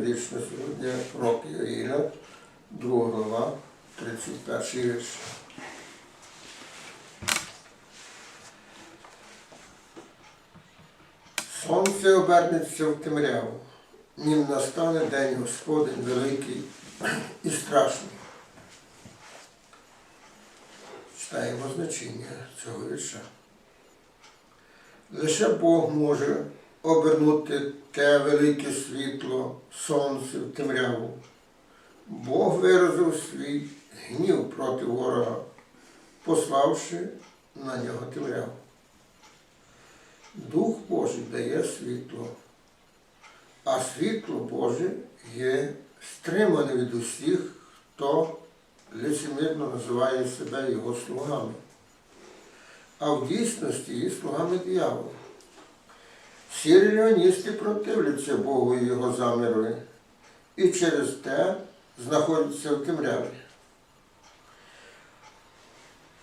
Вічно сьогодні пророк Ірина, 2 глава, 31 вірш. Сонце обернеться в темряву, нім настане день Господень великий і страшний. Читаємо значення цього вірша. Лише Бог може обернути те велике світло, сонце в темряву. Бог виразив свій гнів проти ворога, пославши на нього темряву. Дух Божий дає світло, а світло Боже є стримане від усіх, хто лицемірно називає себе його слугами, а в дійсності є слугами диявола. Всі релігіоністи противляться Богу і його замірові, і через те знаходяться в темряві.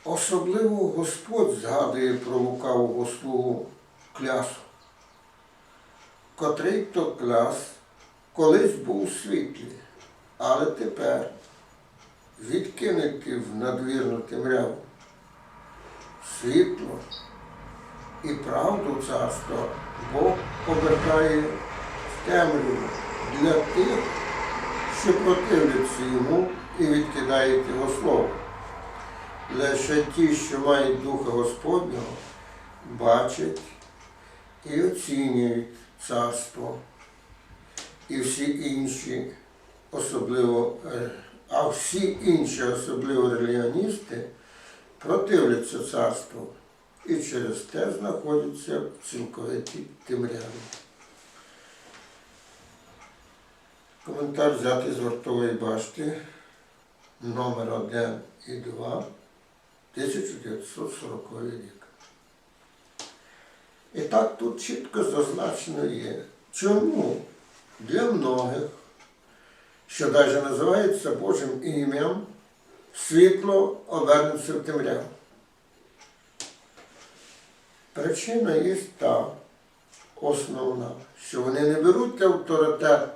Особливо Господь згадує про лукавого слугу клясу, котрий то кляс колись був у світлі, але тепер відкинути в надвірну темряву. Світло і правду царства Бог обертає в темряву для тих, що противляться йому і відкидають його слово. Лише ті, що мають Духа Господнього, бачать і оцінюють царство. І всі інші, особливо, е, а всі інші, особливо релігіоністи, противляться царству і через те знаходяться в цілковитій темряві. Коментар взятий з вартової башти номер 1 і 2 1940 рік. І так тут чітко зазначено є, чому для многих, що навіть називається Божим ім'ям, світло обернеться в темряву. Причина є та основна, що вони не беруть авторитет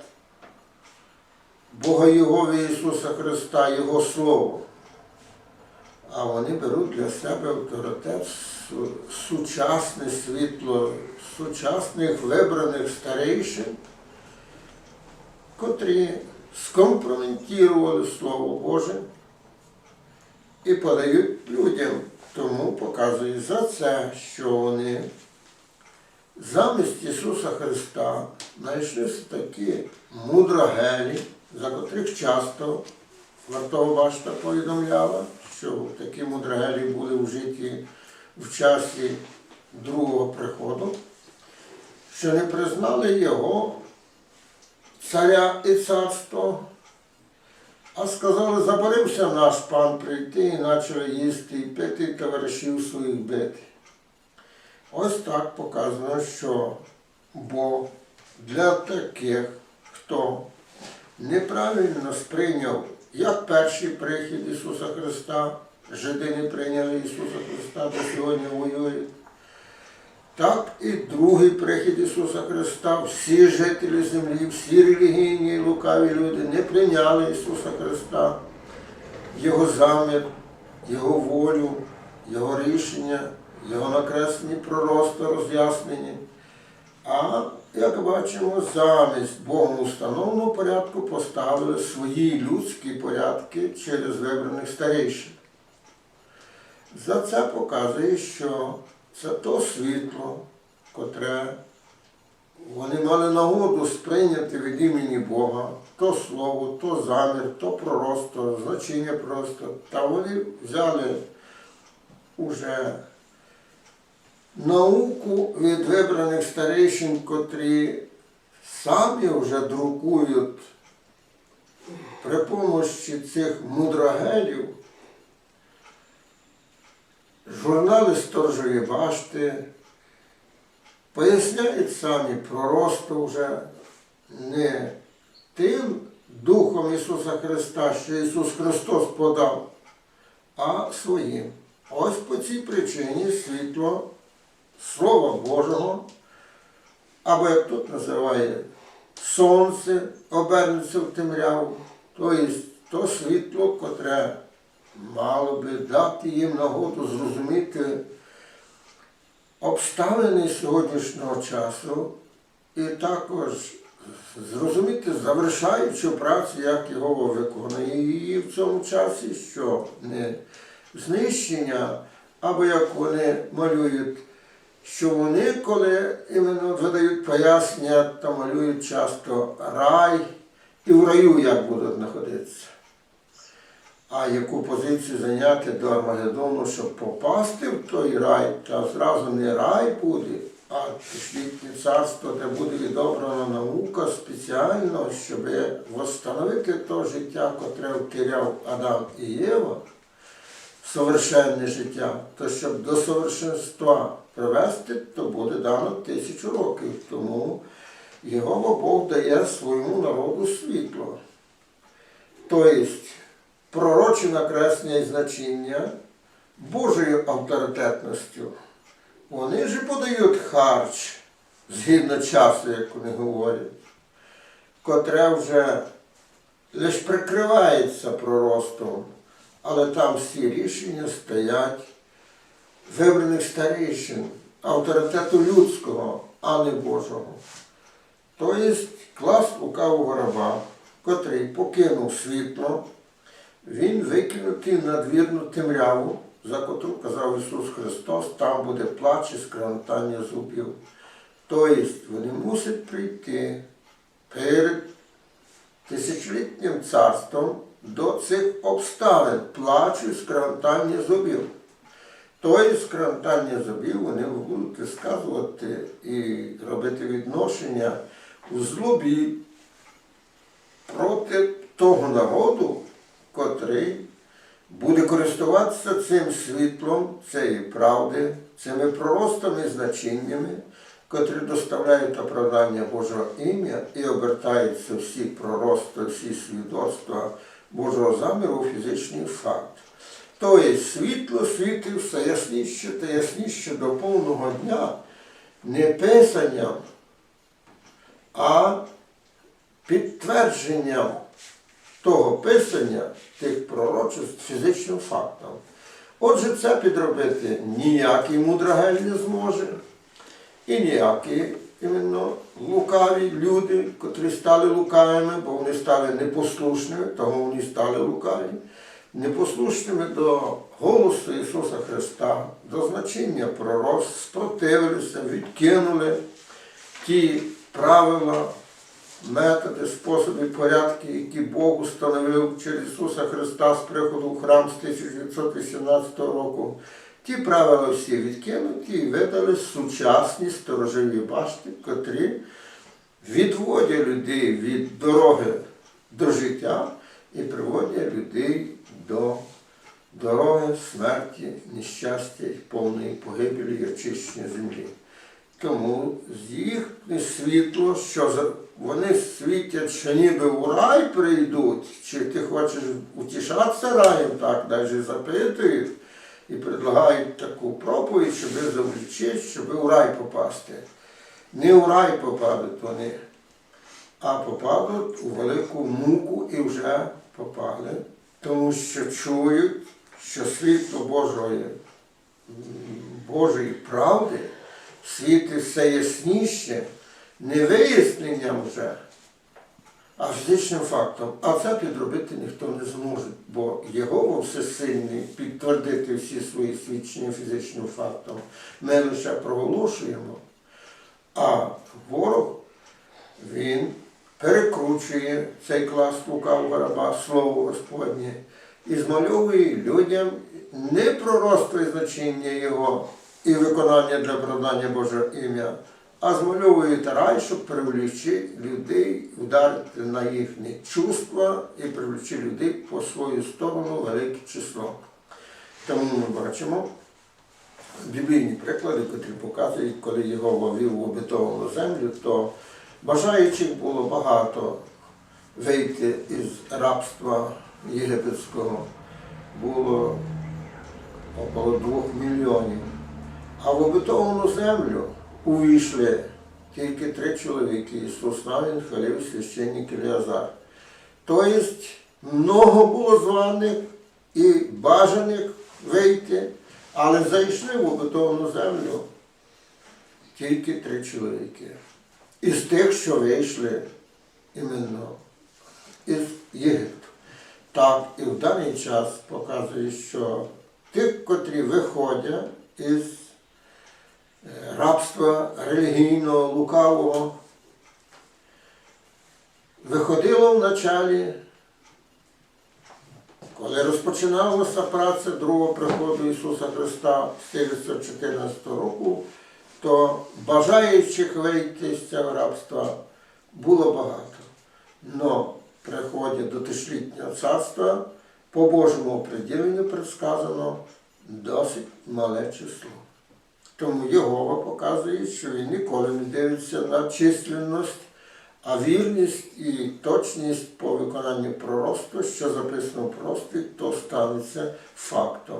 Бога Єгови Ісуса Христа, Його Слово, а вони беруть для себе авторитет сучасне світло, сучасних вибраних старейшин, котрі скомпрометували Слово Боже і подають людям. Тому показує за це, що вони замість Ісуса Христа знайшли такі мудрогелі, за котрих часто вартова башта повідомляла, що такі мудрогелі були вжиті в часі другого приходу, що не признали його царя і царство. А сказали, заборився наш пан прийти і почали їсти і пити, товаришів своїх бити. Ось так показано, що Бог для таких, хто неправильно сприйняв як перший прихід Ісуса Христа, жиди не прийняли Ісуса Христа, до сьогодні воюють, так і другий прихід Ісуса Христа, всі жителі землі, всі релігійні і лукаві люди не прийняли Ісуса Христа, Його замір, Його волю, Його рішення, Його накреслені пророцтва роз'яснені. А, як бачимо, замість Богом установленого порядку поставили свої людські порядки через вибраних старейшин. За це показує, що це то світло, котре вони мали нагоду сприйняти від імені Бога, то слово, то замір, то пророцтво, значення просто. Та вони взяли уже науку від вибраних старейшин, котрі самі вже друкують при помощі цих мудрогелів журнали Сторожої башти, поясняють самі пророцтво вже не тим Духом Ісуса Христа, що Ісус Христос подав, а своїм. Ось по цій причині світло Слова Божого, або як тут називає сонце обернеться в темряву, тобто то світло, котре мало би дати їм нагоду зрозуміти обставини сьогоднішнього часу і також зрозуміти завершаючу працю, як його виконує її в цьому часі, що не знищення, або як вони малюють, що вони, коли іменно видають пояснення, то малюють часто рай і в раю як будуть знаходитися. А яку позицію зайняти до Армагеддону, щоб попасти в той рай, та зразу не рай буде, а світне царство, де буде відобрана наука спеціально, щоб встановити то життя, котре втіряв Адам і Єва, совершенне життя, то щоб до совершенства привести, то буде дано тисячу років. Тому його Бог дає своєму народу світло. Тобто пророче накреслення і значення Божою авторитетністю. Вони ж подають харч згідно часу, як вони говорять, котре вже лише прикривається проростом, але там всі рішення стоять вибраних старейшин, авторитету людського, а не Божого. Тобто клас лукавого раба, котрий покинув світло, він викинутий на двірну темряву, за котру казав Ісус Христос, там буде плач і скреготання зубів. Тобто вони мусять прийти перед тисячолітнім царством до цих обставин плачу і скреготання зубів. Тобто скреготання зубів вони будуть висказувати і робити відношення у злобі проти того народу, котрий буде користуватися цим світлом цієї правди, цими проростами і значеннями, котрі доставляють оправдання Божого ім'я і обертаються всі прорости, всі свідоцтва Божого заміру у фізичний факт. Тобто світло світить все ясніше та ясніше до повного дня не писанням, а підтвердженням того писання, тих пророчеств фізичним фактом. Отже, це підробити ніякий мудрагель не зможе, і ніякі іменно лукаві люди, котрі стали лукавими, бо вони стали непослушними, того вони стали лукаві, непослушними до голосу Ісуса Христа, до значення пророцтв, спротивилися, відкинули ті правила, методи, способи, порядки, які Бог установив через Ісуса Христа з приходу в храм з 1918 року. Ті правила всі відкинуті і видали сучасні сторожові башти, котрі відводять людей від дороги до життя і приводять людей до дороги смерті, нещастя, і повної погибелі і очищення землі. Тому з їх світло, що вони світять, що ніби у рай прийдуть, чи ти хочеш утішатися раєм, так навіть запитують і предлагають таку проповідь, щоб завлічити, щоб у рай попасти. Не у рай попадуть вони, а попадуть у велику муку і вже попали, тому що чують, що світло Божої Божої правди світить все ясніше, не виясненням вже, а фізичним фактом. А це підробити ніхто не зможе, бо Єгова всесильний підтвердити всі свої свідчення фізичним фактом. Ми лише проголошуємо, а ворог він перекручує цей клас лукавого раба, слово Господнє, і змальовує людям не пророцтво і значення його і виконання для продання Божого ім'я, а змальовує рай, щоб привлечи людей, вдарити на їхні чувства і привлечи людей по свою сторону велике число. Тому ми бачимо біблійні приклади, які показують, коли його ввів в обетовану землю, то бажаючих було багато вийти із рабства єгипетського. Було около двох мільйонів. А в обетовану землю увійшли тільки три чоловіки. Ісус Навін, Халів, священник Еліазар. Тобто много було званих і бажаних вийти, але зайшли в обетовану землю тільки три чоловіки. Із тих, що вийшли іменно із Єгипту. Так, і в даний час показує, що тих, котрі виходять із рабства релігійного, лукавого, виходило в началі, коли розпочиналася праця другого приходу Ісуса Христа з 1914 року, то бажаючих вийти з цього рабства було багато. Но приходять до тисячолітнього царства по Божому определенню предсказано досить мале число. Тому Єгова показує, що він ніколи не дивиться на численність, а вірність і точність по виконанню пророцтва, що записано в пророцтві, то станеться фактом.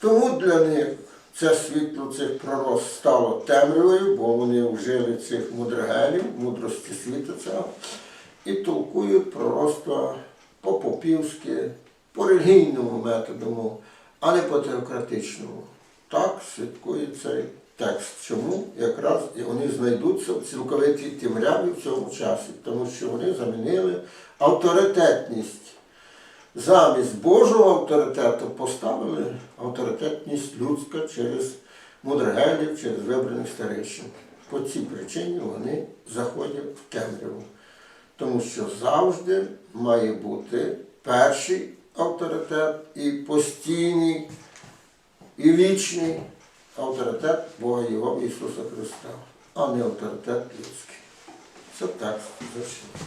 Тому для них це світло цих пророцтв стало темрявою, бо вони вжили цих мудрогелів, мудрості світу цього, і толкують пророцтва по-попівськи, по релігійному методу, а не по теократичному. Так святкує цей текст. Чому якраз і вони знайдуться в цілковитій темряві в цьому часі, тому що вони замінили авторитетність. Замість Божого авторитету поставили авторитетність людська через мудрогелів, через вибраних старейшин. По цій причині вони заходять в темряву. Тому що завжди має бути перший авторитет і постійний, і вічний авторитет Бога Його Ісуса Христа, а не авторитет людський. Це так. зачем.